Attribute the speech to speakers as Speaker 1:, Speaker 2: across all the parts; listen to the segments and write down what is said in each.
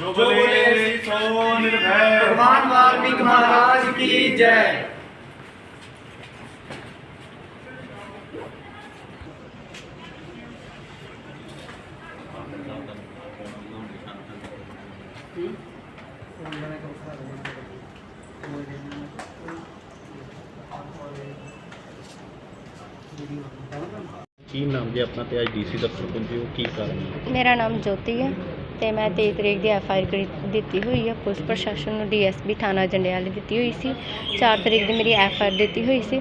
Speaker 1: ਜੋ ਬੋਲੇ ਸੋ ਨਿਰਭੈ।
Speaker 2: ਭਗਵਾਨ ਵਾਲਮੀਕ ਮਹਾਰਾਜ ਕੀ ਜੈ।
Speaker 3: ਕੀ ਨਾਮ ਜੀ ਆਪਣਾ ਤੇ ਅੱਜ ਡੀਸੀ ਦਫ਼ਤਰ ਪਹੁੰਚੇ ਹੋ? ਕੀ ਕਾਰਨ ਹੈ?
Speaker 4: ਮੇਰਾ ਨਾਮ ਜੋਤੀ ਹੈ ਤੇ ਮੈਂ 23 ਤਰੀਕ ਦੀ ਐਫ ਆਈ ਆਰ ਦਿੱਤੀ ਹੋਈ ਹੈ। ਪੁਲਿਸ ਪ੍ਰਸ਼ਾਸਨ ਨੂੰ ਡੀਐਸਪੀ ਥਾਣਾ ਜੰਡਿਆਲੇ ਦਿੱਤੀ ਹੋਈ ਸੀ। 4 ਤਰੀਕ ਦੀ ਮੇਰੀ ਐਫ ਆਈ ਆਰ ਦਿੱਤੀ ਹੋਈ ਸੀ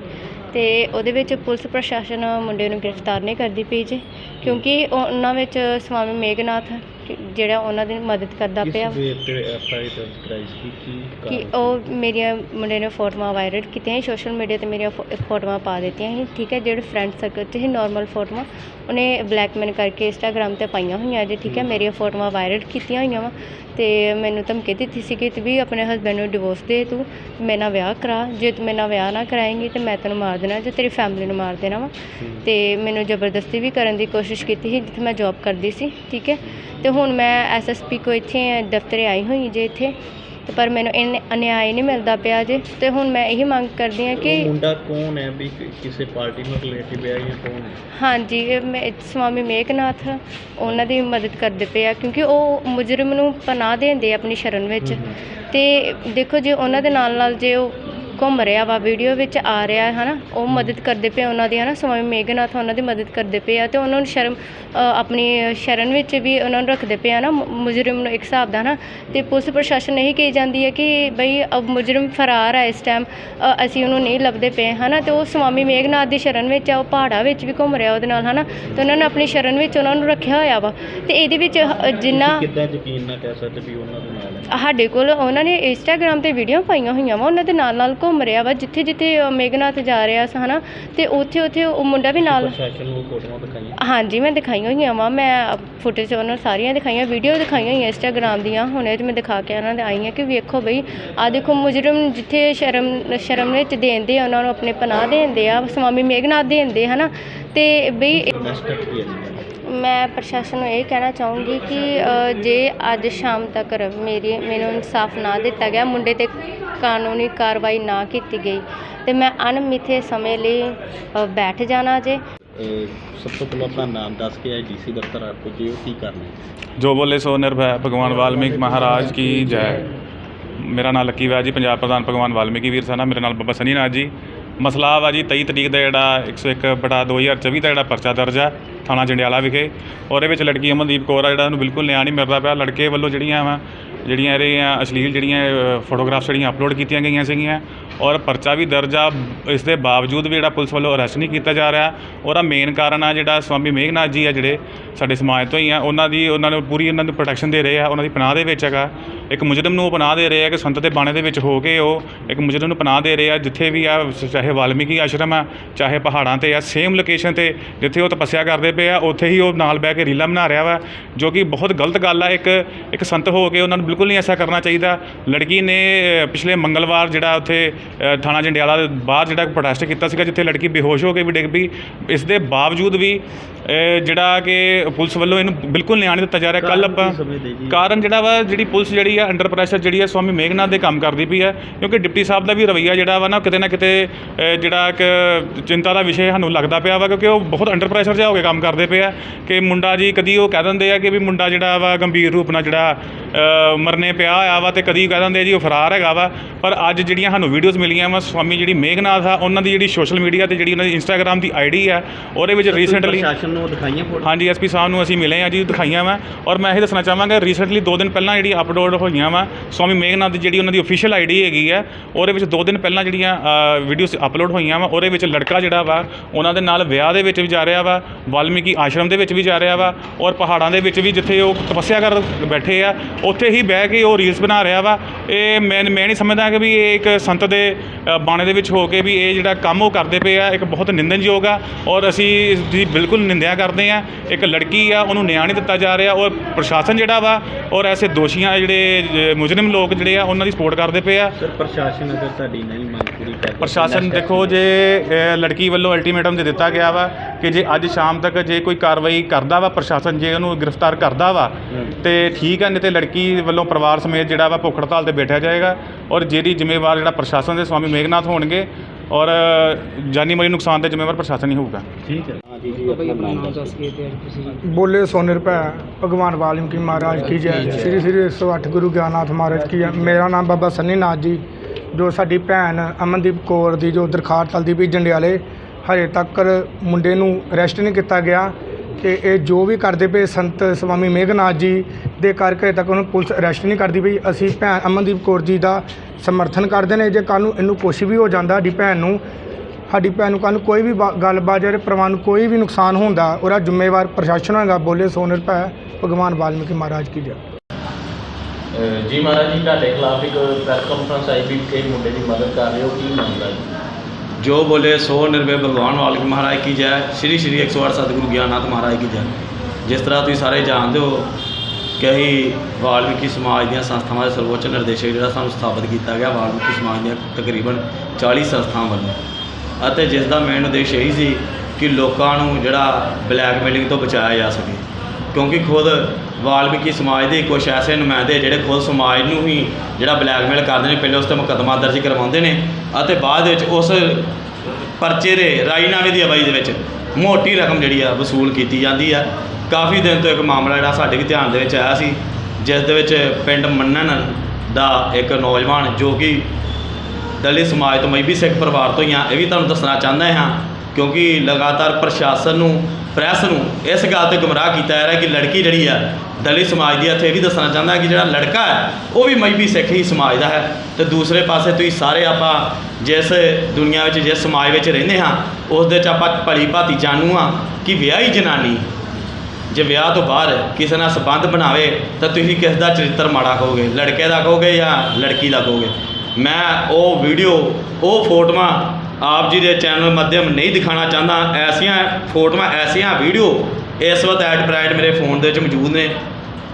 Speaker 4: ਤੇ ਉਹਦੇ ਵਿੱਚ ਪੁਲਿਸ ਪ੍ਰਸ਼ਾਸਨ ਮੁੰਡੇ ਨੂੰ ਗ੍ਰਿਫਤਾਰ ਨਹੀਂ ਕਰਦੀ ਪਈ ਜੀ, ਕਿਉਂਕਿ ਉਹਨਾਂ ਵਿੱਚ ਸਵਾਮੀ ਮੇਘਨਾਥ ਜਿਹੜਾ ਉਹਨਾਂ ਦੀ ਮਦਦ ਕਰਦਾ ਪਿਆ।
Speaker 3: ਕੀ
Speaker 4: ਉਹ ਮੇਰੀਆਂ ਮੁੰਡੇ ਨੇ ਫੋਟੋਆਂ ਵਾਇਰਲ ਕੀਤੀਆਂ ਸੋਸ਼ਲ ਮੀਡੀਆ ਤੇ ਮੇਰੀਆਂ ਫੋ- ਫੋਟੋਆਂ ਪਾ ਦਿੱਤੀਆਂ ਸੀ। ਠੀਕ ਹੈ ਜਿਹੜੇ ਫਰੈਂਡ ਸਰਕਲ 'ਚ ਸੀ ਨਾਰਮਲ ਫੋਟੋਆਂ ਉਹਨੇ ਬਲੈਕਮੇਲ ਕਰਕੇ ਇੰਸਟਾਗ੍ਰam ਤੇ ਪਾਈਆਂ ਹੋਈਆਂ ਜੇ ਠੀਕ ਹੈ ਮੇਰੀਆਂ ਫੋਟੋਆਂ ਵਾਇਰਲ ਕੀਤੀਆਂ ਹੋਈਆਂ ਵਾ। ਤੇ ਮੈਨੂੰ ਧਮਕੀ ਦਿੱਤੀ ਸੀ ਕਿ ਤੂੰ ਵੀ ਆਪਣੇ ਹਸਬੰਡ ਨੂੰ ਡਿਵੋਰਸ ਦੇ ਤੂੰ ਮੇਰੇ ਨਾਲ ਵਿਆਹ ਕਰਾ। ਜੇ ਤੂੰ ਮੇਰੇ ਨਾਲ ਵਿਆਹ ਨਾ ਕਰਾਏਂਗੀ ਤੇ ਮੈਂ ਤੈਨੂੰ ਮਾਰ ਦੇਣਾ ਜੇ ਤੇਰੀ ਫੈਮਿਲੀ ਨੂੰ ਮਾਰ ਦੇਣਾ ਵਾ। ਤੇ ਮੈਨੂੰ ਜ਼ਬਰਦਸਤੀ ਵੀ ਕਰਨ ਦੀ ਕੋਸ਼ਿਸ਼ ਕੀਤੀ ਸੀ ਜਿੱਥੇ ਮੈਂ ਜੌਬ ਕਰਦੀ ਸੀ ਠੀਕ ਹੈ। ਤੇ ਹੁਣ ਮੈਂ ਐਸਐਸਪੀ ਕੋ ਇੱਥੇ ਦਫ਼ਤਰੇ ਆਈ ਹੋਈ ਜੇ ਇੱਥੇ। ਤੇ ਪਰ ਮੈਨੂੰ ਇਨ ਅਨਿਆਏ ਨਹੀਂ ਮਿਲਦਾ ਪਿਆ ਜੇ। ਤੇ ਹੁਣ ਮੈਂ ਇਹੀ ਮੰਗ ਕਰਦੀ ਹਾਂ ਕਿ
Speaker 3: ਮੁੰਡਾ ਕੌਣ ਹੈ ਵੀ ਕਿ- ਕਿਸੇ ਪਾਰਟੀ ਨਾਲ ਰਿਲੇਟਿਵ ਹੈ ਜਾਂ ਕੌਣ ਹੈ?
Speaker 4: ਹਾਂਜੀ ਇਹ ਮੈਂ ਸਵਾਮੀ ਮੇਘਨਾਥ ਉਹਨਾਂ ਦੀ ਮਦਦ ਕਰਦੇ ਪਏ ਆ ਕਿਉਂਕਿ ਉਹ ਮੁਜਰਮ ਨੂੰ ਪਨਾਹ ਦਿੰਦੇ ਆ ਆਪਣੀ ਸ਼ਰਨ ਵਿੱਚ। ਤੇ ਦੇਖੋ ਜੇ ਉਹਨਾਂ ਦੇ ਨਾਲ ਨਾਲ ਜੇ ਉਹ ਘੁੰਮ ਰਿਹਾ ਵਾ ਵੀਡੀਓ ਵਿੱਚ ਆ ਰਿਹਾ ਹੈ ਹਨਾ? ਉਹ ਮਦਦ ਕਰਦੇ ਪਏ ਉਹਨਾਂ ਦੀ ਹਨਾ? ਸਵਾਮੀ ਮੇਘਨਾਥ ਉਹਨਾਂ ਦੀ ਮਦਦ ਕਰਦੇ ਪਏ ਆ ਤੇ ਉਹਨਾਂ ਨੂੰ ਸ਼ਰਮ ਆਪਣੀ ਸ਼ਰਨ ਵਿੱਚ ਵੀ ਉਹਨਾਂ ਨੂੰ ਰੱਖਦੇ ਪਏ ਆ ਨਾ ਮੁਜਰਮ ਨੂੰ ਇੱਕ ਹਿਸਾਬ ਦਾ ਨਾ ਤੇ ਪੁਲਿਸ ਪ੍ਰਸ਼ਾਸਨ ਇਹੀ ਕਹੀ ਜਾਂਦੀ ਹੈ ਕਿ ਬਈ ਅਬ ਮੁਜਰਮ ਫਰਾਰ ਹੈ ਇਸ ਟਾਈਮ ਅਸੀਂ ਉਹਨੂੰ ਨਹੀਂ ਲੱਭਦੇ ਪਏ ਹਨਾ? ਤੇ ਉਹ ਸਵਾਮੀ ਮੇਘਨਾਥ ਦੀ ਸ਼ਰਨ ਵਿੱਚ ਆ ਉਹ ਪਹਾੜਾ ਵਿੱਚ ਵੀ ਘੁੰਮ ਰਿਹਾ ਉਹਦੇ ਨਾਲ ਹਨਾ? ਤੇ ਉਹਨਾਂ ਨੇ ਆਪਣੀ ਸ਼ਰਨ ਵਿੱਚ ਉਹਨਾਂ ਨੂੰ ਰੱਖਿਆ ਹੋਇਆ ਵਾ। ਤੇ ਇਹਦੇ ਵਿੱਚ ਹ- ਜਿੰਨਾ
Speaker 3: ਕਿੱਦਾਂ ਯਕੀਨ ਨਾ ਕਹਿ ਸਕਦੇ ਵੀ ਉਹਨਾਂ ਦੇ ਹੈ
Speaker 4: ਸਾਡੇ ਕੋਲ ਉਹਨਾਂ ਨੇ ਇੰਸਟਾਗ੍ਰam ਤੇ ਵੀਡੀਓ ਪਾਈਆਂ ਹੋਈਆਂ ਵਾ ਉਹਨਾਂ ਦੇ ਨਾਲ ਨਾਲ ਘੁੰਮ ਰਿਹਾ ਵਾ ਜਿੱਥੇ ਜਿੱਥੇ ਅ, ਮੇਘਨਾਥ ਜਾ ਰਿਹਾ ਸੀ ਹਨਾ ਤੇ ਉੱਥੇ ਉੱਥੇ ਉਹ ਮੁੰਡਾ ਵੀ ਨਾਲ
Speaker 3: ਪ੍ਰਸ਼ਾਸਨ ਨੂੰ ਫੋਟੋਆਂ ਦਿਖਾਈਆਂ।
Speaker 4: ਹਾਂਜੀ ਮੈਂ ਦਿਖਾਈਆਂ ਹੋਈਆਂ ਵਾ ਮੈਂ ਫੁਟੇਜ ਉਹਨਾਂ ਨੂੰ ਸਾਰੀਆਂ ਦਿਖਾਈਆਂ ਵੀਡੀਓ ਦਿਖਾਈਆਂ ਹੋਈਆਂ ਇੰਸਟਾਗ੍ਰam ਦੀਆਂ ਹੁਣੇ ਤੇ ਮੈਂ ਦਿਖਾ ਕੇ ਉਹਨਾਂ ਦੇ ਆਈ ਹਾਂ ਕਿ ਵੇਖੋ ਬਈ ਆ ਦੇਖੋ ਮੁਜਰਮ ਜਿੱਥੇ ਸ਼ਰਮ ਸ਼ਰਮ ਵਿੱਚ ਦੇਂਦੇ ਆ ਉਹਨਾਂ ਨੂੰ ਆਪਣੇ ਪਨਾਹ ਦੇਂਦੇ ਆ ਸਵਾਮੀ ਮੇਘਨਾਥ ਦੇਂਦੇ ਹਨਾ ਤੇ ਬਈ
Speaker 3: ਕੀ ਜੀ?
Speaker 4: ਮੈਂ ਪ੍ਰਸ਼ਾਸਨ ਨੂੰ ਇਹ ਕਹਿਣਾ ਚਾਹੂੰਗੀ ਕਿ ਜੇ ਅੱਜ ਸ਼ਾਮ ਤੱਕ ਮੇਰੀ ਮੈਨੂੰ ਇਨਸਾਫ ਨਾ ਦਿੱਤਾ ਗਿਆ ਮੁੰਡੇ ਤੇ ਕਾਨੂੰਨੀ ਕਾਰਵਾਈ ਨਾ ਕੀਤੀ ਗਈ ਤੇ ਮੈਂ ਅਣਮਿੱਥੇ ਸਮੇਂ ਲਈ ਬੈਠ ਜਾਣਾ ਜੇ।
Speaker 3: ਸਭ ਤੋਂ ਪਹਿਲਾਂ ਆਪਣਾ ਨਾਮ ਦੱਸ ਕੇ ਅੱਜ ਡੀਸੀ ਦਫ਼ਤਰ ਆ ਪਹੁੰਚੇ ਹੋ ਕੀ ਕਰਨਾ
Speaker 1: ਜੋ ਬੋਲੇ ਸੋ ਨਿਰਭੈ ਭਗਵਾਨ ਵਾਲਮੀਕ ਮਹਾਰਾਜ ਕੀ ਜੈ। ਮੇਰਾ ਨਾਮ ਲੱਕੀ ਵੈਦ ਜੀ ਪੰਜਾਬ ਪ੍ਰਧਾਨ ਭਗਵਾਨ ਵਾਲਮੀਕੀ ਵੀਰ ਸਾਨਾ ਮੇਰੇ ਨਾਲ ਬਾਬਾ ਸਨੀ ਨਾਥ ਜੀ। ਮਸਲਾ ਵਾ ਜੀ 23 ਤਰੀਕ ਦਾ ਜਿਹੜਾ 101 ਬਟਾ 2024 ਦਾ ਜਿਹੜਾ ਪਰਚਾ ਦਰਜ ਆ ਥਾਣਾ ਜੰਡਿਆਲਾ ਵਿਖੇ। ਉਹਦੇ ਵਿੱਚ ਲੜਕੀ ਅਮਨਦੀਪ ਕੌਰ ਆ, ਜਿਹੜਾ ਉਹਨੂੰ ਬਿਲਕੁਲ ਨਿਆਂ ਨਹੀਂ ਮਿਲਦਾ ਪਿਆ। ਲੜਕੇ ਵੱਲੋਂ ਜਿਹੜੀਆਂ ਵਾ, ਜਿਹੜੀਆਂ ਇਹਦੀਆਂ ਅਸ਼ਲੀਲ ਜਿਹੜੀਆਂ ਫੋਟੋਗ੍ਰਾਫਸ ਜਿਹੜੀਆਂ ਅਪਲੋਡ ਕੀਤੀਆਂ ਗਈਆਂ ਸੀਗੀਆਂ। ਔਰ ਪਰਚਾ ਵੀ ਦਰਜ ਆ, ਇਸ ਦੇ ਬਾਵਜੂਦ ਵੀ ਜਿਹੜਾ ਪੁਲਿਸ ਵੱਲੋਂ ਅਰੈਸਟ ਨਹੀਂ ਕੀਤਾ ਜਾ ਰਿਹਾ। ਉਹਦਾ ਮੇਨ ਕਾਰਨ ਆ ਜਿਹੜਾ ਸਵਾਮੀ ਮੇਘਨਾਥ ਜੀ ਆ ਜਿਹੜੇ ਸਾਡੇ ਸਮਾਜ ਤੋਂ ਹੀ ਆ। ਉਹਨਾਂ ਦੀ, ਉਹਨਾਂ ਨੂੰ ਪੂਰੀ ਉਹਨਾਂ ਨੂੰ ਪ੍ਰੋਟੈਕਸ਼ਨ ਦੇ ਰਹੇ ਆ। ਉਹਨਾਂ ਦੀ ਪਨਾਹ ਦੇ ਵਿੱਚ ਹੈਗਾ। ਇੱਕ ਮੁਜਰਮ ਨੂੰ ਉਹ ਪਨਾਹ ਦੇ ਰਹੇ ਆ ਕਿ ਸੰਤ ਦੇ ਬਾਣੇ ਦੇ ਵਿੱਚ ਹੋ ਕੇ ਉਹ ਇੱਕ ਮੁਜਰਮ ਨੂੰ ਪਨਾਹ ਦੇ ਰਹੇ ਆ, ਜਿੱਥੇ ਵੀ ਆ, ਚਾਹੇ ਵਾਲਮੀਕੀ ਆਸ਼ਰਮ ਆ, ਚਾਹੇ ਪਹਾੜਾਂ ਤੇ ਆ ਸੇਮ ਲੋਕੇਸ਼ਨ ਤੇ ਜਿੱਥੇ ਉਹ ਤਪੱਸਿਆ ਕਰਦੇ ਪਏ ਆ, ਉੱਥੇ ਹੀ ਉਹ ਨਾਲ ਬਹਿ ਕੇ ਰੀਲਾਂ ਬਣਾ ਰਿਹਾ ਵਾ, ਜੋ ਕਿ ਬਹੁਤ ਗਲਤ ਗੱਲ ਆ। ਇੱਕ ਇੱਕ ਸੰਤ ਹੋ ਕੇ ਉਹਨਾਂ ਨੂੰ ਬਿਲਕੁਲ ਨਹੀਂ ਐਸਾ ਕਰਨਾ ਚਾਹੀਦਾ। ਲੜਕੀ ਨੇ ਪਿਛਲੇ ਮੰਗਲਵਾਰ ਜਿਹੜਾ ਉੱਥੇ ਥਾਣਾ ਜੰਡਿਆਲਾ ਦੇ ਬਾਹਰ ਜਿਹੜਾ ਪ੍ਰੋਟੈਸਟ ਕੀਤਾ ਸੀਗਾ, ਜਿੱਥੇ ਲੜਕੀ ਬੇਹੋਸ਼ ਹੋ ਕੇ ਵੀ ਡਿੱਗ ਪਈ। ਇਸ ਦੇ ਬਾਵਜੂਦ ਵੀ ਜਿਹੜਾ ਕਿ ਪੁਲਿਸ ਵੱਲੋਂ ਇਹਨੂੰ ਬਿਲਕੁਲ ਨਿਆਂ ਨਹੀਂ ਦਿੱਤਾ ਜਾ ਰਿਹਾ। ਕੱਲ ਆਪਾਂ? ਕਾਰਨ ਜਿਹੜਾ ਵਾ ਜਿਹੜੀ ਪੁਲਿਸ ਜਿਹੜੀ ਆ ਅੰਡਰ ਪ੍ਰੈਸ਼ਰ ਜਿਹੜੀ ਆ ਸਵਾਮੀ ਮੇਘਨਾਥ ਦੇ ਕੰਮ ਕਰਦੀ ਪਈ ਆ ਕਿਉਂਕਿ ਡਿਪਟੀ ਸਾਹਿਬ ਦਾ ਵੀ ਰਵਈਆ ਜਿਹੜਾ ਵਾ ਨਾ ਕਿਤੇ ਨਾ ਕਿਤੇ ਜਿਹੜਾ ਇੱਕ ਚਿੰਤਾ ਦਾ ਵਿਸ਼ੇ ਸਾਨੂੰ ਲੱਗਦਾ ਪਿਆ ਵਾ ਕਿਉਂਕਿ ਉਹ ਬਹੁਤ ਅੰਡਰ ਪ੍ਰੈਸ਼ਰ ਜਿਹਾ ਹੋ ਕੇ ਕੰਮ ਕਰਦੇ ਪਏ ਆ। ਕਿ ਮੁੰਡਾ ਜੀ ਕਦੀ ਉਹ ਕਹਿ ਦਿੰਦੇ ਆ ਕਿ ਵੀ ਮੁੰਡਾ ਜਿਹੜਾ ਵਾ ਗੰਭੀਰ ਰੂਪ ਨਾਲ ਜਿਹੜਾ ਮਰਨੇ ਪਿਆ ਆ ਵਾ ਤੇ ਕਦੀ ਕਹਿ ਦਿੰਦੇ ਆ ਜੀ ਉਹ ਫਰਾਰ ਹੈਗਾ ਵਾ। ਪਰ ਅੱਜ ਜਿਹੜੀਆਂ ਸਾਨੂੰ ਵੀਡੀਓਜ਼ ਮਿਲੀਆਂ ਵਾ ਸਵਾਮੀ ਜਿਹੜੀ ਮੇਘਨਾਥ ਆ ਉਹਨਾਂ ਦੀ ਜਿਹੜੀ ਸੋਸ਼ਲ ਮੀਡੀਆ ਤੇ ਜਿਹੜੀ ਉਹਨਾਂ ਦੀ ਇੰਸਟਾਗ੍ਰam ਦੀ ਆਈਡੀ ਆ ਉਹਦੇ ਵਿੱਚ ਰੀਸੈਂਟਲੀ
Speaker 3: ਪ੍ਰਸ਼ਾਸਨ ਨੂੰ ਦਿਖਾਈਆਂ ਫੋਟੋ
Speaker 1: ਹਾਂਜੀ ਐਸਪੀ ਸਾਹਿਬ ਨੂੰ ਅਸੀਂ ਮਿਲੇ ਆ ਜੀ, ਦਿਖਾਈਆਂ ਵਾ। ਔਰ ਮੈਂ ਇਹ ਦੱਸਣਾ ਚਾਹਾਂਗਾ ਰੀਸੈਂਟਲੀ 2 ਦਿਨ ਪਹਿਲਾਂ ਜਿਹੜੀ ਅਪਲੋਡ ਹੋਈਆਂ ਵਾ, ਸਵਾਮੀ ਮੇਘਨਾਥ ਦੀ ਜਿਹੜੀ ਉਹਨਾਂ ਦੀ ਅਫੀਸ਼ੀਅਲ ਆਈਡੀ ਹੈਗੀ ਆ ਉਹਦੇ ਵਿੱਚ 2 ਦਿਨ ਪਹਿਲਾਂ ਜਿਹੜੀਆਂ ਵੀਡੀਓਸ ਅਪਲੋਡ ਹੋਈਆਂ ਵਾ, ਉਹਦੇ ਵਿੱਚ ਲੜਕਾ ਜਿਹੜਾ ਵਾ, ਉਹਨਾਂ ਦੇ ਨਾਲ ਵਿਆਹ ਦੇ ਵਿੱਚ ਵੀ ਜਾ ਰਿਹਾ ਵਾ, ਵਾਲਮੀਕੀ ਆਸ਼ਰਮ ਦੇ ਵਿੱਚ ਵੀ ਜਾ ਰਿਹਾ ਵਾ, ਔਰ ਪਹਾੜਾਂ ਦੇ ਵਿੱਚ ਵੀ ਜਿੱਥੇ ਉਹ ਤਪੱਸਿਆ ਕਰ ਬੈਠੇ ਆ, ਉੱਥੇ ਹੀ ਬਹਿ ਕੇ ਉਹ ਰੀਲਸ ਬਣਾ ਰਿਹਾ ਵਾ। ਇਹ ਮੈਂ ਮੈਂ ਨਹੀਂ ਸਮਝਦਾ ਕਿ ਵੀ ਇਹ ਇੱਕ ਸੰਤ ਦੇ ਬਾਣੇ ਦੇ ਵਿੱਚ ਹੋ ਕੇ ਵੀ ਇਹ ਜਿਹੜਾ ਕੰਮ ਉਹ ਕਰਦੇ ਪਏ ਆ, ਇੱਕ ਬਹੁਤ ਨਿੰਦਨਯੋਗ ਆ। ਔਰ ਅਸੀਂ ਇਸ ਦੀ ਬਿਲਕੁਲ ਨਿੰਦਿਆ ਕਰਦੇ ਆ, ਇੱਕ ਲੜਕੀ ਆ ਉਹਨੂੰ ਨਿਆਂ ਨਹੀਂ ਦਿੱਤਾ ਜਾ ਰਿਹਾ ਔਰ ਪ੍ਰਸ਼ਾਸਨ ਜਿਹੜਾ ਵਾ ਔਰ ਐਸੇ ਦੋਸ਼ੀਆਂ ਜਿਹੜੇ ਮੁਜਰਮ ਲੋਕ ਜਿਹੜੇ ਆ ਉਹਨਾਂ ਦੀ ਸਪੋਰਟ ਕਰਦੇ ਪਏ ਆ।
Speaker 3: ਸਰ ਪ੍ਰਸ਼ਾਸਨ ਅਗਰ ਤੁਹਾਡੀ ਨਹੀਂ ਮੰਗ ਪੂਰੀ ਕਰਦਾ
Speaker 1: ਪ੍ਰਸ਼ਾਸਨ ਦੇਖੋ ਜੇ ਲੜਕੀ ਵੱਲੋਂ ਅਲਟੀਮੇਟਮ ਦੇ ਦਿੱਤਾ ਗਿਆ ਵਾ ਕਿ ਜੇ ਅੱਜ ਸ਼ਾਮ ਤੱਕ ਜੇ ਕੋਈ ਕਾਰਵਾਈ ਕਰਦਾ ਵਾ ਪ੍ਰਸ਼ਾਸਨ ਜੇ ਉਹਨੂੰ ਗ੍ਰਿਫਤਾਰ ਕਰਦਾ ਵਾ ਤੇ ਠੀਕ ਹੈ ਨਹੀਂ ਤੇ ਲੜਕੀ ਵੱਲੋਂ ਪਰਿਵਾਰ ਸਮੇਤ ਜਿਹੜਾ ਵਾ ਭੁੱਖ ਹੜਤਾਲ ਤੇ ਬੈਠਿਆ ਜਾਏਗਾ ਔਰ ਜਿਹਦੀ ਜ਼ਿੰਮੇਵਾਰ ਜਿਹੜਾ ਪ੍ਰਸ਼ਾਸਨ ਦੇ ਸਵਾਮੀ ਮੇਘਨਾਥ ਹੋਣਗੇ ਔਰ ਜਾਨੀ ਮਾਲੀ ਨੁਕਸਾਨ ਤੇ ਜ਼ਿੰਮੇਵਾਰ ਪ੍ਰਸ਼ਾਸਨ ਹੀ ਹੋਊਗਾ।
Speaker 3: ਠੀਕ ਹਾਂ। ਜੀ ਜੀ ਆਪਣਾ ਨਾਮ ਦੱਸ
Speaker 5: बोले सो निरभय भगवान वाल्मीकि महाराज की जय श्री श्री 108 ਗੁਰੂ ਗਿਆਨਨਾਥ ਮਹਾਰਾਜ ਕੀ ਜੈ ਮੇਰਾ ਨਾਮ ਬਾਬਾ ਸੰਨੀ ਨਾਥ ਜੀ ਜੋ ਸਾਡੀ ਭੈਣ ਅਮਨਦੀਪ ਕੌਰ ਦੀ ਜੋ ਦਰਖਾਸਤ ਚੱਲਦੀ ਪਈ ਜੰਡਿਆਲੇ ਹਜੇ ਤੱਕ ਮੁੰਡੇ ਨੂੰ ਅਰੈਸਟ ਨਹੀਂ ਕੀਤਾ ਗਿਆ ਤੇ ਇਹ ਜੋ ਵੀ ਕਰਦੇ ਪਏ ਸੰਤ ਸਵਾਮੀ ਮੇਘਨਾਥ ਜੀ ਦੇ ਕਰਕੇ ਹਜੇ ਤੱਕ ਉਹਨੂੰ ਪੁਲਿਸ ਅਰੈਸਟ ਨਹੀਂ ਕਰਦੀ ਪਈ ਅਸੀਂ ਭੈਣ ਅਮਨਦੀਪ ਕੌਰ ਜੀ ਦਾ ਸਮਰਥਨ ਕਰਦੇ ਨੇ ਜੇ ਕੱਲ੍ਹ ਨੂੰ ਇਹਨੂੰ ਕੁਛ ਵੀ ਹੋ ਜਾਂਦਾ ਸਾਡੀ ਭੈਣ ਨੂੰ ਸਾਡੀ ਭੈਣ ਨੂੰ ਕੱਲ ਕੋਈ ਵੀ ਗੱਲਬਾਤ ਜਿਹੜੇ ਪਰਿਵਾਰ ਨੂੰ ਕੋਈ ਵੀ ਨੁਕਸਾਨ ਹੁੰਦਾ ਉਹਦਾ ਜ਼ਿੰਮੇਵਾਰ ਪ੍ਰਸ਼ਾਸਨ ਹੈਗਾ ਬੋਲੇ ਸੋਨਰ ਭੈ ਭਗਵਾਨ ਵਾਲਮੀਕੀ ਮਹਾਰਾਜ ਕੀ ਜੈ।
Speaker 3: ਜੀ ਮਹਾਰਾਜ ਜੀ ਤੁਹਾਡੇ ਖਿਲਾਫ ਇੱਕ ਪ੍ਰੈਸ ਕਾਨਫਰੰਸ ਆਈ ਵੀ ਕਿ ਮੁੰਡੇ ਦੀ ਮਦਦ ਕਰ ਰਹੇ ਹੋ ਕੀ ਮਾਮਲਾ ਜੀ?
Speaker 6: ਜੋ ਬੋਲੇ ਸੋ ਨਿਰਵੇ ਭਗਵਾਨ ਵਾਲਮੀਕ ਮਹਾਰਾਜ ਕੀ ਜੈ ਸ੍ਰੀ ਸ੍ਰੀ 108 ਸਤਿਗੁਰੂ ਗਿਆਨਨਾਥ ਮਹਾਰਾਜ ਕੀ ਜੈ। ਜਿਸ ਤਰ੍ਹਾਂ ਤੁਸੀਂ ਸਾਰੇ ਜਾਣਦੇ ਹੋ ਕਿ ਅਸੀਂ ਵਾਲਮੀਕੀ ਸਮਾਜ ਦੀਆਂ ਸੰਸਥਾਵਾਂ ਦੇ ਸਰਵੋੱਚ ਨਿਰਦੇਸ਼ਕ ਜਿਹੜਾ ਸਾਨੂੰ ਸਥਾਪਿਤ ਕੀਤਾ ਗਿਆ ਵਾਲਮੀਕੀ ਸਮਾਜ ਦੀਆਂ ਤਕਰੀਬਨ 40 ਸੰਸਥਾਵਾਂ ਵੱਲੋਂ। ਅਤੇ ਜਿਸ ਦਾ ਮੇਨ ਉਦੇਸ਼ ਇਹੀ ਸੀ ਕਿ ਲੋਕਾਂ ਨੂੰ ਜਿਹੜਾ ਬਲੈਕਮੇਲਿੰਗ ਤੋਂ ਬਚਾਇਆ ਜਾ ਸਕੇ। ਕਿਉਂਕਿ ਖੁਦ ਵਾਲਮੀਕੀ ਸਮਾਜ ਦੇ ਕੁਝ ਐਸੇ ਨੁਮਾਇੰਦੇ ਜਿਹੜੇ ਖੁਦ ਸਮਾਜ ਨੂੰ ਹੀ ਜਿਹੜਾ ਬਲੈਕਮੇਲ ਕਰਦੇ ਨੇ, ਪਹਿਲੇ ਉਸ ਤੇ ਮੁਕੱਦਮਾ ਦਰਜ ਕਰਵਾਉਂਦੇ ਨੇ ਅਤੇ ਬਾਅਦ ਵਿੱਚ ਉਸ ਪਰਚੇ ਦੇ ਰਾਜੀਨਾਮੇ ਦੀ ਅਵਾਈ ਦੇ ਵਿੱਚ ਮੋਟੀ ਰਕਮ ਜਿਹੜੀ ਆ ਵਸੂਲ ਕੀਤੀ ਜਾਂਦੀ ਆ। ਕਾਫੀ ਦਿਨ ਤੋਂ ਇੱਕ ਮਾਮਲਾ ਜਿਹੜਾ ਸਾਡੇ ਵੀ ਧਿਆਨ ਦੇ ਵਿੱਚ ਆਇਆ ਸੀ, ਜਿਸ ਦੇ ਵਿੱਚ ਪਿੰਡ ਮੰਨਣ ਦਾ ਇੱਕ ਨੌਜਵਾਨ ਜੋ ਕਿ ਦਲਿਤ ਸਮਾਜ ਤੋਂ ਮਜਬੀ ਸਿੱਖ ਪਰਿਵਾਰ ਤੋਂ ਹੀ ਹਾਂ, ਇਹ ਵੀ ਤੁਹਾਨੂੰ ਦੱਸਣਾ ਚਾਹੁੰਦਾ ਹਾਂ, ਕਿਉਂਕਿ ਲਗਾਤਾਰ ਪ੍ਰਸ਼ਾਸਨ ਨੂੰ, ਪ੍ਰੈਸ ਨੂੰ ਇਸ ਗੱਲ ਤੇ ਗੁੰਮਰਾਹ ਕੀਤਾ ਜਾ ਰਿਹਾ ਕਿ ਲੜਕੀ ਜਿਹੜੀ ਆ, ਦਲਿਤ ਸਮਾਜ ਦੀ ਇੱਥੇ ਇਹ ਵੀ ਦੱਸਣਾ ਚਾਹੁੰਦਾ ਕਿ ਜਿਹੜਾ ਲੜਕਾ ਹੈ, ਉਹ ਵੀ ਮਜਬੀ ਸਿੱਖ ਹੀ ਸਮਾਜ ਦਾ ਹੈ। ਤੇ ਦੂਸਰੇ ਪਾਸੇ ਤੁਸੀਂ ਸਾਰੇ ਆਪਾਂ ਜਿਸ ਦੁਨੀਆ ਵਿੱਚ, ਜਿਸ ਸਮਾਜ ਵਿੱਚ ਰਹਿੰਦੇ ਹਾਂ, ਉਸ ਦੇ ਚ ਆਪਾਂ ਭਲੀ ਭਾਤੀ ਜਾਣੂ ਆ ਕਿ ਵਿਆਹੀ ਜਨਾਨੀ, ਜੇ ਵਿਆਹ ਤੋਂ ਬਾਅਦ ਕਿਸੇ ਨਾਲ ਸੰਬੰਧ ਬਣਾਵੇ, ਤਾਂ ਤੁਸੀਂ ਕਿਸ ਦਾ ਚਰਿੱਤਰ ਮਾੜਾ ਕਹੋਗੇ? ਲੜਕੇ ਦਾ ਕਹੋਗੇ ਜਾਂ ਲੜਕੀ ਦਾ ਕਹੋਗੇ? ਮੈਂ ਉਹ ਵੀਡੀਓ ਉਹ ਫੋਟੋਆਂ ਆਪ ਜੀ ਦੇ ਚੈਨਲ ਮਾਧਿਅਮ ਨਹੀਂ ਦਿਖਾਣਾ ਚਾਹੁੰਦਾ। ਐਸੀਆਂ ਫੋਟੋਆਂ, ਐਸੀਆਂ ਵੀਡੀਓ ਇਸ ਵਕਤ ਐਟ ਪ੍ਰਾਈਡ ਮੇਰੇ ਫੋਨ ਦੇ ਵਿੱਚ ਮੌਜੂਦ ਨੇ,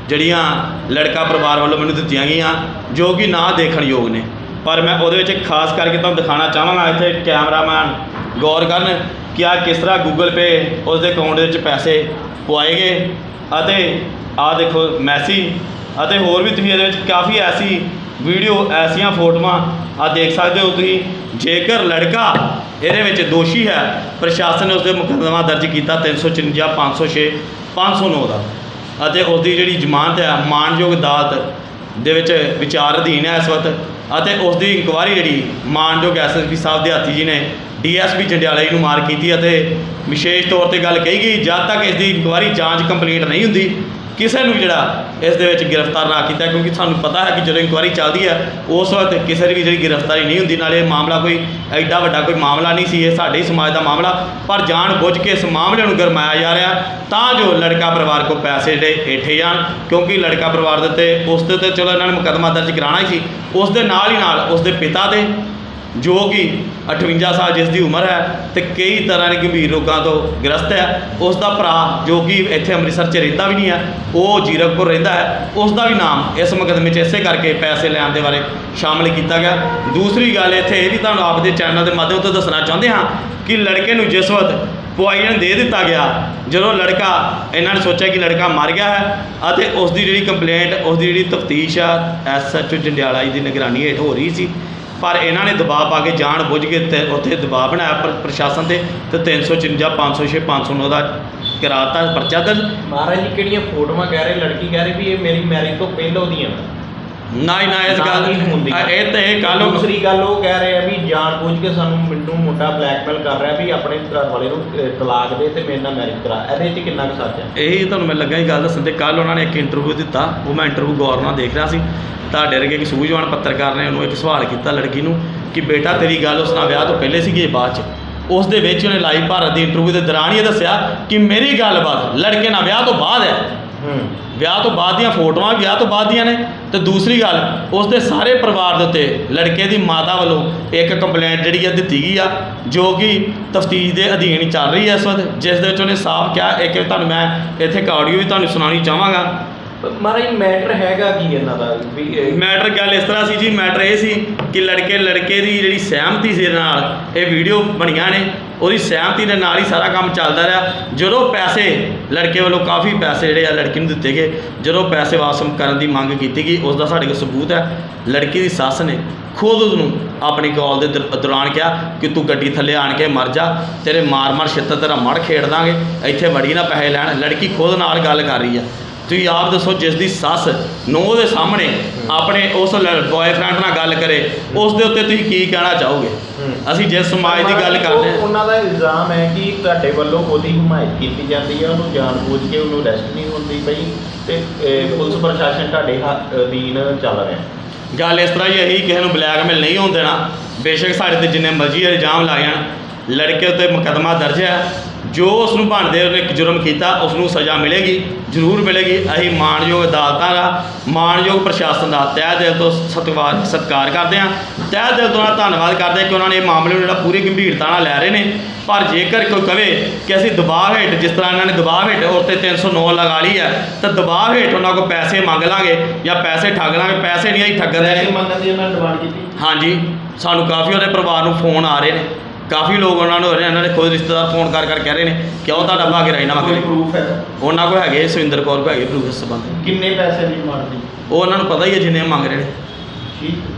Speaker 6: ਜਿਹੜੀਆਂ ਲੜਕਾ ਪਰਿਵਾਰ ਵੱਲੋਂ ਮੈਨੂੰ ਦਿੱਤੀਆਂ ਗਈਆਂ, ਜੋ ਕਿ ਨਾ ਦੇਖਣ ਯੋਗ ਨੇ। ਪਰ ਮੈਂ ਉਹਦੇ ਵਿੱਚ ਖਾਸ ਕਰਕੇ ਤੁਹਾਨੂੰ ਦਿਖਾਣਾ ਚਾਹਾਂਗਾ ਇੱਥੇ ਕੈਮਰਾਮੈਨ ਗੌਰ ਕਰਨ ਕਿ ਆ ਕਿਸ ਤਰ੍ਹਾਂ ਗੂਗਲ ਪੇ ਉਸ ਦੇ ਅਕਾਊਂਟ ਦੇ ਵਿੱਚ ਪੈਸੇ ਪਵਾਏ ਗਏ ਅਤੇ ਆ ਦੇਖੋ ਮੈਸੀ ਅਤੇ ਹੋਰ ਵੀ ਤੁਸੀਂ ਇਹਦੇ ਵਿੱਚ ਕਾਫੀ ਐਸੀ ਵੀਡੀਓ ਐਸੀਆਂ ਫੋਟੋਆਂ ਆ ਦੇਖ ਸਕਦੇ ਹੋ ਤੁਸੀਂ। ਜੇਕਰ ਲੜਕਾ ਇਹਦੇ ਵਿੱਚ ਦੋਸ਼ੀ ਹੈ, ਪ੍ਰਸ਼ਾਸਨ ਨੇ ਉਸ ਦੇ ਮੁਕੱਦਮਾ ਦਰਜ ਕੀਤਾ 354 506 509 ਦਾ। ਅਤੇ ਉਸ ਦੀ ਜਿਹੜੀ ਜ਼ਮਾਨਤ ਹੈ, ਮਾਨਯੋਗ ਅਦਾਲਤ ਦੇ ਵਿੱਚ ਵਿਚਾਰ ਅਧੀਨ ਹੈ ਇਸ ਵਕਤ। ਅਤੇ ਉਸ ਦੀ ਇਨਕੁਆਰੀ ਜਿਹੜੀ ਮਾਨਯੋਗ ਐਸਐਸਪੀ ਸਾਹਿਬ ਦੇ ਹਾਥੀ ਜੀ ਨੇ ਡੀਐਸਪੀ ਜੰਡਿਆਲਾ ਜੀ ਨੂੰ ਮਾਰ ਕੀਤੀ। ਅਤੇ ਵਿਸ਼ੇਸ਼ ਤੌਰ ਤੇ ਗੱਲ ਕਹੀ ਗਈ, ਜਦ ਤੱਕ ਇਸ ਦੀ ਇਨਕੁਆਰੀ ਜਾਂਚ ਕੰਪਲੀਟ ਨਹੀਂ ਹੁੰਦੀ ਕਿਸੇ ਨੂੰ ਜਿਹੜਾ ਇਸ ਦੇ ਵਿੱਚ ਗ੍ਰਿਫਤਾਰ ਨਾ ਕੀਤਾ, ਕਿਉਂਕਿ ਸਾਨੂੰ ਪਤਾ ਹੈ ਕਿ ਜਦੋਂ ਇਨਕੁਆਰੀ ਚੱਲਦੀ ਹੈ, ਉਸ ਵਕਤ ਕਿਸੇ ਦੀ ਵੀ ਜਿਹੜੀ ਗ੍ਰਿਫਤਾਰੀ ਨਹੀਂ ਹੁੰਦੀ। ਨਾਲੇ ਇਹ ਮਾਮਲਾ ਕੋਈ ਐਡਾ ਵੱਡਾ ਕੋਈ ਮਾਮਲਾ ਨਹੀਂ ਸੀ, ਇਹ ਸਾਡੇ ਹੀ ਸਮਾਜ ਦਾ ਮਾਮਲਾ। ਪਰ ਜਾਣ ਬੁੱਝ ਕੇ ਇਸ ਮਾਮਲੇ ਨੂੰ ਗਰਮਾਇਆ ਜਾ ਰਿਹਾ, ਤਾਂ ਜੋ ਲੜਕਾ ਪਰਿਵਾਰ ਕੋ ਪੈਸੇ ਜਿਹੜੇ ਏਠੇ ਜਾਣ, ਕਿਉਂਕਿ ਲੜਕਾ ਪਰਿਵਾਰ ਦੇ ਉੱਤੇ, ਉਸ ਦੇ ਉੱਤੇ ਚਲੋ ਇਹਨਾਂ ਨੇ ਮੁਕੱਦਮਾ ਦਰਜ ਕਰਾਉਣਾ ਹੀ ਸੀ, ਉਸ ਦੇ ਨਾਲ ਹੀ ਨਾਲ ਉਸ ਦੇ ਪਿਤਾ ਦੇ ਜੋ ਕਿ 58 ਸਾਲ ਜਿਸ ਦੀ ਉਮਰ ਹੈ ਤੇ ਕਈ ਤਰ੍ਹਾਂ ਦੇ ਗੰਭੀਰ ਰੋਗਾਂ ਤੋਂ ਗ੍ਰਸਤ ਹੈ, ਉਸ ਦਾ ਭਰਾ ਜੋ ਕਿ ਇੱਥੇ ਅੰਮ੍ਰਿਤਸਰ 'ਚ ਰਹਿੰਦਾ ਵੀ ਨਹੀਂ ਹੈ, ਉਹ ਜੀਰਕਪੁਰ ਰਹਿੰਦਾ ਹੈ, ਉਸ ਦਾ ਵੀ ਨਾਮ ਇਸ ਮੁਕੱਦਮੇ 'ਚ ਇਸੇ ਕਰਕੇ ਪੈਸੇ ਲੈਣ ਦੇ ਬਾਰੇ ਸ਼ਾਮਲ ਕੀਤਾ ਗਿਆ। ਦੂਸਰੀ ਗੱਲ ਇੱਥੇ ਇਹ ਵੀ ਤੁਹਾਨੂੰ ਆਪਦੇ ਚੈਨਲ ਦੇ ਮਾਧਿਅਮ ਤੋਂ ਦੱਸਣਾ ਚਾਹੁੰਦੇ ਹਾਂ ਕਿ ਲੜਕੇ ਨੂੰ ਜਿਸ ਵਕਤ ਪੁਆਇਜ਼ਨ ਦੇ ਦਿੱਤਾ ਗਿਆ, ਜਦੋਂ ਲੜਕਾ ਇਹਨਾਂ ਨੇ ਸੋਚਿਆ ਕਿ ਲੜਕਾ ਮਰ ਗਿਆ ਹੈ ਅਤੇ ਉਸ ਦੀ ਜਿਹੜੀ ਕੰਪਲੇਂਟ ਉਸ ਦੀ ਜਿਹੜੀ ਤਫਤੀਸ਼ ਆ ਐਸਐਚਓ ਜੰਡਿਆਲਾ ਜੀ ਦੀ ਨਿਗਰਾਨੀ ਹੇਠ ਹੋ ਰਹੀ ਸੀ ਪਰ ਇਹਨਾਂ ਨੇ ਦਬਾਅ ਪਾ ਕੇ ਜਾਣ ਬੁੱਝ ਕੇ ਤੇ ਉੱਥੇ ਦਬਾਅ ਬਣਾਇਆ, ਪਰ ਪ੍ਰਸ਼ਾਸਨ ਤੇ ਤੇ 354 506 509 ਦਾ ਕਰਾਤਾ ਪਰਚਾ ਦਰਜ।
Speaker 3: ਮਹਾਰਾਜ ਜੀ, ਕਿਹੜੀਆਂ ਫੋਟੋਆਂ ਕਹਿ ਰਹੇ, ਲੜਕੀ ਕਹਿ ਰਹੀ ਵੀ ਇਹ ਮੇਰੀ ਮੈਰਿਜ ਤੋਂ ਪਹਿਲਾਂ ਦੀਆਂ
Speaker 6: ਨਾ ਹੀ ਨਾ ਇਸ ਗੱਲ
Speaker 3: ਹੀ ਹੁੰਦੀ।
Speaker 6: ਇਹ ਤੇ ਕੱਲ
Speaker 3: ਦੂਸਰੀ ਗੱਲ ਉਹ ਕਹਿ ਰਹੇ ਆ ਵੀ ਜਾਣ ਬੁੱਝ ਕੇ ਸਾਨੂੰ ਮੈਨੂੰ ਮੁੰਡਾ ਬਲੈਕਮੇਲ ਕਰ ਰਿਹਾ ਵੀ ਆਪਣੇ ਘਰ ਵਾਲੇ ਨੂੰ ਅਹ, ਤਲਾਕ ਦੇ ਤੇ ਮੇਰੇ ਨਾਲ ਮੈਰਿਜ ਕਰਾ। ਇਹਦੇ 'ਚ ਕਿੰਨਾ ਕੁ ਸੱਚ ਹੈ?
Speaker 6: ਇਹੀ ਤੁਹਾਨੂੰ ਮੈਂ ਲੱਗਾ ਹੀ ਗੱਲ ਦੱਸਣ ਤੇ ਕੱਲ ਉਹਨਾਂ ਨੇ ਇੱਕ ਇੰਟਰਵਿਊ ਦਿੱਤਾ। ਉਹ ਮੈਂ ਇੰਟਰਵਿਊ ਗੌਰ ਨਾਲ ਦੇਖ ਰਿਹਾ ਸੀ। ਤੁਹਾਡੇ ਵਰਗੇ ਇੱਕ ਸੂਝਵਾਨ ਪੱਤਰਕਾਰ ਨੇ ਉਹਨੂੰ ਇੱਕ ਸਵਾਲ ਕੀਤਾ ਲੜਕੀ ਨੂੰ ਕਿ ਬੇਟਾ ਤੇਰੀ ਗੱਲ ਉਸ ਨਾਲ ਵਿਆਹ ਤੋਂ ਪਹਿਲੇ ਸੀਗੀ ਜਾਂ ਬਾਅਦ ਚ? ਉਸ ਦੇ ਵਿੱਚ ਉਹਨੇ ਲਾਈਵ ਭਾਰਤ ਦੀ ਇੰਟਰਵਿਊ ਦੇ ਦੌਰਾਨ ਹੀ ਇਹ ਦੱਸਿਆ ਕਿ ਮੇਰੀ ਗੱਲਬਾਤ ਲੜਕੇ ਨਾਲ ਵਿਆਹ ਤੋਂ ਬਾਅਦ ਹੂੰ। ਵਿਆਹ ਤੋਂ ਬਾਅਦ ਦੀਆਂ ਫੋਟੋਆਂ ਵੀ ਵਿਆਹ ਤੋਂ ਬਾਅਦ ਦੀਆਂ ਨੇ। ਤੇ ਦੂਸਰੀ ਗੱਲ ਉਸ ਦੇ ਸਾਰੇ ਪਰਿਵਾਰ ਦੇ ਉੱਤੇ ਲੜਕੇ ਦੀ ਮਾਤਾ ਵੱਲੋਂ ਇੱਕ ਕੰਪਲੇਂਟ ਜਿਹੜੀ ਆ ਦਿੱਤੀ ਗਈ ਆ ਜੋ ਕਿ ਤਫਤੀਸ਼ ਦੇ ਅਧੀਨ ਚੱਲ ਰਹੀ ਹੈ ਇਸ ਵਕਤ ਜਿਸ ਦੇ ਵਿੱਚ ਉਹਨੇ ਸਾਫ਼ ਕਿਹਾ ਇੱਕ ਤੁਹਾਨੂੰ ਮੈਂ ਇੱਥੇ ਇੱਕ ਆਡੀਓ ਵੀ ਤੁਹਾਨੂੰ ਸੁਣਾਉਣੀ ਚਾਹਾਂਗਾ।
Speaker 3: ਮਹਾਰਾਜ ਮੈਟਰ ਹੈਗਾ ਕੀ ਇਹਨਾਂ ਦਾ?
Speaker 6: ਮੈਟਰ ਗੱਲ ਇਸ ਤਰ੍ਹਾਂ ਸੀ ਜੀ ਮੈਟਰ ਇਹ ਸੀ ਕਿ ਲੜਕੇ ਲੜਕੇ ਦੀ ਜਿਹੜੀ ਸਹਿਮਤੀ ਸੀ ਨਾਲ ਇਹ ਵੀਡੀਓ ਬਣੀਆਂ ਨੇ। ਉਹਦੀ ਸਹਿਮਤੀ ਦੇ ਨਾਲ ਹੀ ਸਾਰਾ ਕੰਮ ਚੱਲਦਾ ਰਿਹਾ। ਜਦੋਂ ਪੈਸੇ, ਲੜਕੇ ਵੱਲੋਂ ਕਾਫੀ ਪੈਸੇ ਜਿਹੜੇ ਆ ਲੜਕੀ ਨੂੰ ਦਿੱਤੇ ਗਏ। ਜਦੋਂ ਪੈਸੇ ਵਾਪਸ ਕਰਨ ਦੀ ਮੰਗ ਕੀਤੀ ਗਈ, ਉਸ ਦਾ ਸਾਡੇ ਕੋਲ ਸਬੂਤ ਹੈ। ਲੜਕੀ ਦੀ ਸੱਸ ਨੇ ਖੁਦ ਉਸਨੂੰ ਆਪਣੀ ਕਾਲ ਦੇ ਦਰ- ਦੌਰਾਨ ਕਿਹਾ ਕਿ ਤੂੰ ਗੱਡੀ ਥੱਲੇ ਆਣ ਕੇ ਮਰ ਜਾ, ਤੇਰੇ ਮਾਰ ਮਾਰ ਛਿੱਤਰ ਤੇਰਾ ਮੜ ਖੇਡ ਦਾਂਗੇ। ਇੱਥੇ ਵੜੀ ਨਾ ਪੈਸੇ ਲੈਣ। ਲੜਕੀ ਖੁਦ ਨਾਲ ਗੱਲ ਕਰ ਰਹੀ ਆ ਤੁਸੀਂ ਆਪ ਦੱਸੋ ਜਿਸ ਦੀ ਸੱਸ ਨੂੰਹ ਦੇ ਸਾਹਮਣੇ ਆਪਣੇ ਉਸ ਬॉयਫ੍ਰੈਂਡ ਨਾਲ ਗੱਲ ਕਰੇ ਉਸ ਦੇ ਉੱਤੇ ਤੁਸੀਂ ਕੀ ਕਹਿਣਾ ਚਾਹੋਗੇ? ਅਸੀਂ ਜਿਸ ਸਮਾਜ ਦੀ ਗੱਲ ਕਰਦੇ ਹਾਂ।
Speaker 3: ਉਹਨਾਂ ਦਾ ਇਲਜ਼ਾਮ ਹੈ ਕਿ ਤੁਹਾਡੇ ਵੱਲੋਂ ਉਹਦੀ ਹਮਾਇਤ ਕੀਤੀ ਜਾਂਦੀ ਹੈ ਉਹਨੂੰ ਜਾਣਬੁੱਝ ਕੇ ਉਹਨੂੰ ਅਰੈਸਟ ਨਹੀਂ ਹੁੰਦੀ ਪਈ ਤੇ ਪੁਲਿਸ ਪ੍ਰਸ਼ਾਸਨ ਤੁਹਾਡੇ ਅਧੀਨ ਚੱਲ ਰਿਹਾ
Speaker 6: ਗੱਲ ਇਸ ਤਰ੍ਹਾਂ ਹੀ ਅਸੀਂ ਕਿਸੇ ਨੂੰ ਬਲੈਕਮੇਲ ਨਹੀਂ ਹੋਣ ਦੇਣਾ। ਬੇਸ਼ੱਕ ਸਾਡੇ ਤੇ ਜਿੰਨੇ ਮਰਜ਼ੀ ਇਲਜ਼ਾਮ ਲਾਏ ਜਾਣ ਲੜਕੇ ਉੱਤੇ ਮੁਕੱਦਮਾ ਦਰਜ ਹੈ। ਜੋ ਉਸ ਨੂੰ ਬਣਦੇ ਉਹਨੇ ਇੱਕ ਜੁਰਮ ਕੀਤਾ ਉਸ ਨੂੰ ਸਜ਼ਾ ਮਿਲੇਗੀ ਜ਼ਰੂਰ ਮਿਲੇਗੀ। ਅਸੀਂ ਮਾਣਯੋਗ ਅਦਾਲਤਾਂ ਦਾ ਮਾਣਯੋਗ ਪ੍ਰਸ਼ਾਸਨ ਦਾ ਤਹਿ ਦਿਲ ਤੋਂ ਸਤਿਕਾਰ ਸਤਿਕਾਰ ਕਰਦੇ ਹਾਂ। ਤਹਿ ਦਿਲ ਤੋਂ ਧੰਨਵਾਦ ਕਰਦੇ ਹਾਂ ਕਿ ਉਹਨਾਂ ਨੇ ਇਹ ਮਾਮਲੇ ਨੂੰ ਜਿਹੜਾ ਪੂਰੀ ਗੰਭੀਰਤਾ ਨਾਲ ਲੈ ਰਹੇ ਨੇ। ਪਰ ਜੇਕਰ ਕੋਈ ਕਵੇ ਕਿ ਅਸੀਂ ਦਬਾਅ ਹੇਠ ਜਿਸ ਤਰ੍ਹਾਂ ਇਹਨਾਂ ਨੇ ਦਬਾਅ ਹੇਠ ਔਰ ਤੇ 309 ਲਗਾ ਲਈ ਹੈ ਤਾਂ ਦਬਾਅ ਹੇਠ ਉਹਨਾਂ ਕੋਲ ਪੈਸੇ ਮੰਗ ਲਾਂਗੇ ਜਾਂ ਪੈਸੇ ਠੱਗ ਲਾਂਗੇ। ਪੈਸੇ ਨਹੀਂ ਅਸੀਂ ਠੱਗਣ ਦੇ
Speaker 3: ਪੈਸੇ ਮੰਗਣ ਦੀ ਉਹਨਾਂ ਨੇ ਡਿਮਾਂਡ ਕੀਤੀ।
Speaker 6: ਹਾਂਜੀ ਸਾਨੂੰ ਕਾਫੀ ਉਹਦੇ ਪਰਿਵਾਰ ਨੂੰ ਫੋਨ ਆ ਰਹੇ ਨੇ। ਕਾਫੀ ਲੋਕ ਉਹਨਾਂ ਨੂੰ ਇਹਨਾਂ ਦੇ ਖੁਦ ਰਿਸ਼ਤੇਦਾਰ ਫੋਨ ਕਰ ਕਰ ਕਹਿ ਰਹੇ ਨੇ ਕਿਉਂ ਤੁਹਾਡਾ ਭਾਗੇ ਰਾਜੀਨਾਮਾ
Speaker 3: ਕੋਈ
Speaker 6: ਕਰੇ
Speaker 3: ਪ੍ਰੂਫ ਹੈ?
Speaker 6: ਉਹਨਾਂ ਕੋਲ ਹੈਗੇ ਸੁਰਿੰਦਰ ਕੌਰ ਕੋਲ ਹੈਗੇ ਪ੍ਰੂਫ ਇਸ ਸੰਬੰਧ
Speaker 3: ਕਿੰਨੇ ਪੈਸੇ ਦੀ ਡਿਮਾਂਡ ਦੀ
Speaker 6: ਉਹ ਉਹਨਾਂ ਨੂੰ ਪਤਾ ਹੀ ਹੈ ਜਿੰਨੇ ਮੰਗ ਰਹੇ ਨੇ।
Speaker 3: ਠੀਕ।